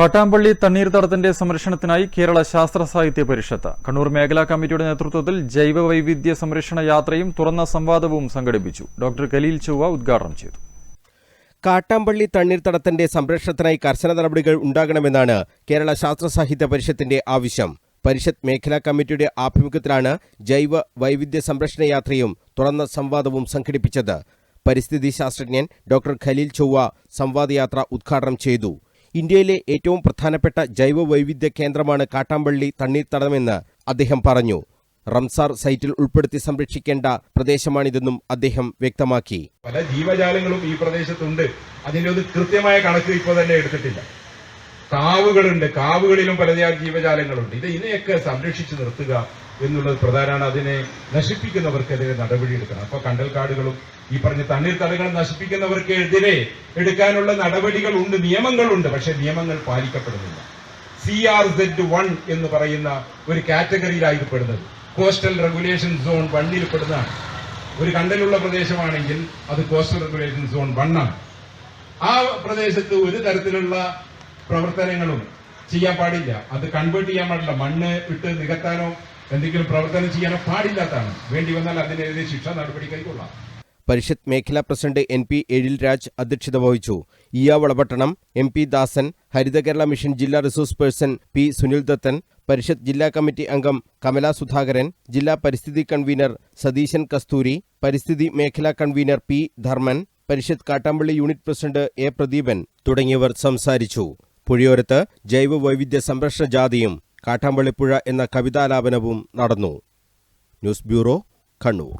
കാട്ടാമ്പള്ളി തണ്ണീർത്തടത്തിന്റെ സംരക്ഷണത്തിനായി കേരള ശാസ്ത്ര സാഹിത്യ പരിഷത്ത്. കണ്ണൂർ മേഖലാ കമ്മിറ്റിയുടെ നേതൃത്വത്തിൽ ജൈവ വൈവിധ്യ സംരക്ഷണ യാത്രയും തുറന്ന സംവാദവും സംഘടിപ്പിച്ചു. ഡോക്ടർ കലീൽ ചൊവ്വ ഉദ്ഘാടനം ചെയ്തു. കാട്ടാമ്പള്ളി തണ്ണീർത്തടത്തിന്റെ സംരക്ഷണത്തിനായി കർശന നടപടികൾ ഉണ്ടാകണമെന്നാണ് കേരള ശാസ്ത്ര സാഹിത്യ പരിഷത്തിന്റെ ആവശ്യം. പരിഷത്ത് മേഖലാ കമ്മിറ്റിയുടെ ആഭിമുഖ്യത്തിലാണ് ജൈവ വൈവിധ്യ സംരക്ഷണ യാത്രയും തുറന്ന സംവാദവും സംഘടിപ്പിച്ചത്. പരിസ്ഥിതി ശാസ്ത്രജ്ഞൻ ഡോക്ടർ ഖലീൽ ചൊവ്വ സംവാദയാത്ര ഉദ്ഘാടനം ചെയ്തു. ഇന്ത്യയിലെ ഏറ്റവും പ്രധാനപ്പെട്ട ജൈവ വൈവിധ്യ കേന്ദ്രമാണ് കാട്ടാമ്പള്ളി തണ്ണീർത്തടമെന്ന് അദ്ദേഹം പറഞ്ഞു. റംസാർ സൈറ്റിൽ ഉൾപ്പെടുത്തി സംരക്ഷിക്കേണ്ട പ്രദേശമാണിതെന്നും അദ്ദേഹം വ്യക്തമാക്കി. പല ജീവജാലങ്ങളും ഈ പ്രദേശത്തുണ്ട്. അതിന്റെ ഒരു കൃത്യമായ കണക്ക് ഇപ്പോൾ തന്നെ എടുത്തിട്ടില്ല. കാവുകളുണ്ട്. കാവുകളിലും പലതരം ജീവജാലങ്ങളുണ്ട്. ഇത് ഇതിനെയൊക്കെ സംരക്ഷിച്ചു നിർത്തുക എന്നുള്ളത് പ്രധാനമാണ്. അതിനെ നശിപ്പിക്കുന്നവർക്കെതിരെ നടപടിയെടുക്കണം അപ്പൊ കണ്ടൽക്കാടുകളും ഈ പറഞ്ഞ തണ്ണീർത്തടകൾ നശിപ്പിക്കുന്നവർക്കെതിരെ എടുക്കാനുള്ള നടപടികൾ ഉണ്ട് നിയമങ്ങളുണ്ട്. പക്ഷെ നിയമങ്ങൾ പാലിക്കപ്പെടുന്നില്ല. സി ആർ സെഡ് വൺ എന്ന് പറയുന്ന ഒരു കാറ്റഗറിയിലായി ഇത് പെടുന്നത്. കോസ്റ്റൽ റെഗുലേഷൻ സോൺ വണ്ണിൽ പെടുന്നതാണ്. ഒരു കണ്ടലുള്ള പ്രദേശമാണെങ്കിൽ അത് കോസ്റ്റൽ റെഗുലേഷൻ സോൺ വണ്ണാണ് ആ പ്രദേശത്ത് ഒരു തരത്തിലുള്ള പ്രവർത്തനങ്ങളും ചെയ്യാൻ പാടില്ല. അത് കൺവേർട്ട് ചെയ്യാൻ പാടില്ല. മണ്ണ് ഇട്ട് നികത്താനോ എന്തെങ്കിലും പ്രവർത്തനം ചെയ്യാനോ പാടില്ലാത്തതാണ്. വേണ്ടി വന്നാൽ അതിനെതിരെ ശിക്ഷ നടപടി കൈക്കൊള്ളാം. പരിഷത്ത് മേഖലാ president N P Ezhil Raj അധ്യക്ഷത വഹിച്ചു. ഇയ Valapattanam M P Dasan Haritha Kerala mission ജില്ലാ resource person P Sunil Dathan പരിഷത്ത് ജില്ലാ കമ്മിറ്റി അംഗം കമല സുധാകരൻ ജില്ലാ പരിസ്ഥിതി കൺവീനർ സതീശൻ കസ്തൂരി പരിസ്ഥിതി മേഖലാ convener P Dharman Parishad Kattampally unit president A Pradeepan തുടങ്ങിയവർ സംസാരിച്ചു. പുഴയോരത്ത് ജൈവ വൈവിധ്യ സംരക്ഷണ ജാഥയും കാട്ടാമ്പള്ളിപ്പുഴ എന്ന കവിതാലാപനവും നടന്നു. News bureau Kannur.